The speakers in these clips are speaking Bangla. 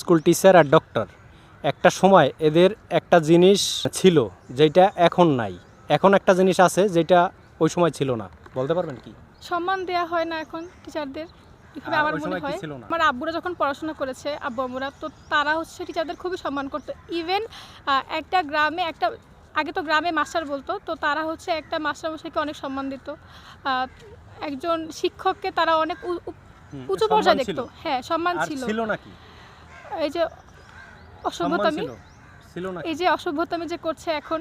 স্কুল টিচার আর ডক্টর। একটা সময় এদের একটা জিনিস ছিল যেটা এখন নাই। এখন একটা জিনিস আছে যেটা ওই সময় ছিল না। বলতে পারবেন কি? সম্মান দেওয়া হয় না এখন টিচারদের। এভাবে আমার মনে হয় আমার আব্বুরা যখন পড়াশোনা করেছে আব্বু আম্মুরা তো তারা হচ্ছে টিচারদের খুবই সম্মান করতো। ইভেন একটা গ্রামে একটা আগে তো গ্রামে মাস্টার বলতো তো তারা হচ্ছে একটা মাস্টারমশাইকে অনেক সম্মান দিত। একজন শিক্ষককে তারা অনেক উঁচু পর্যায়ে দেখতো। হ্যাঁ সম্মান ছিল। ছিল নাকি? এই যে অসভ্যতামি এই যে অসভ্যতামি যে করছে এখন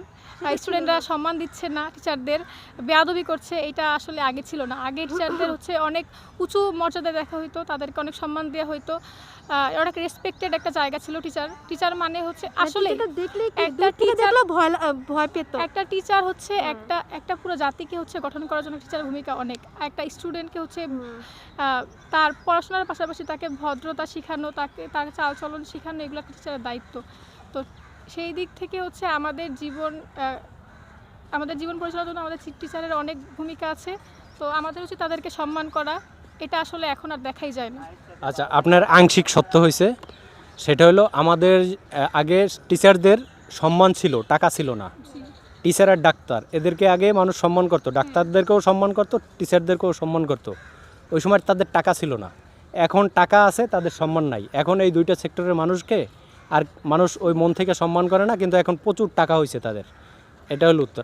স্টুডেন্টরা সম্মান দিচ্ছে না টিচারদের বেয়াদবি করছে এটা আসলে আগে ছিল না। আগে টিচারদের হচ্ছে অনেক উঁচু মর্যাদা দেখা হইতো তাদেরকে অনেক সম্মান দেওয়া হইতো। অনেক রেসপেক্টেড একটা জায়গা ছিল টিচার টিচার মানে হচ্ছে আসলে এটা দেখলে একটা টিচার ভয় ভয় পেত। একটা টিচার হচ্ছে একটা একটা পুরো জাতিকে হচ্ছে গঠন করার জন্য টিচারের ভূমিকা অনেক। একটা স্টুডেন্টকে হচ্ছে তার পড়াশোনার পাশাপাশি তাকে ভদ্রতা শেখানো তাকে তার চালচলন শেখানো এগুলো একটা টিচারের দায়িত্ব। তো সেই দিক থেকে হচ্ছে আমাদের জীবন আমাদের জীবন পরিচালনার জন্য আমাদের টিচারের অনেক ভূমিকা আছে। তো আমাদের উচিত তাদেরকে সম্মান করা এটা আসলে এখন আর দেখাই যায় না। আচ্ছা আপনার আংশিক সত্য হয়েছে। সেটা হলো আমাদের আগে টিচারদের সম্মান ছিল টাকা ছিল না। টিচার আর ডাক্তার এদেরকে আগে মানুষ সম্মান করতো। ডাক্তারদেরকেও সম্মান করতো টিচারদেরকেও সম্মান করতো। ওই সময় তাদের টাকা ছিল না। এখন টাকা আছে তাদের সম্মান নাই। এখন এই দুইটা সেক্টরের মানুষকে আর মানুষ ওই মন থেকে সম্মান করে না, কিন্তু এখন প্রচুর টাকা হয়েছে তাদের। এটা হলো উত্তর।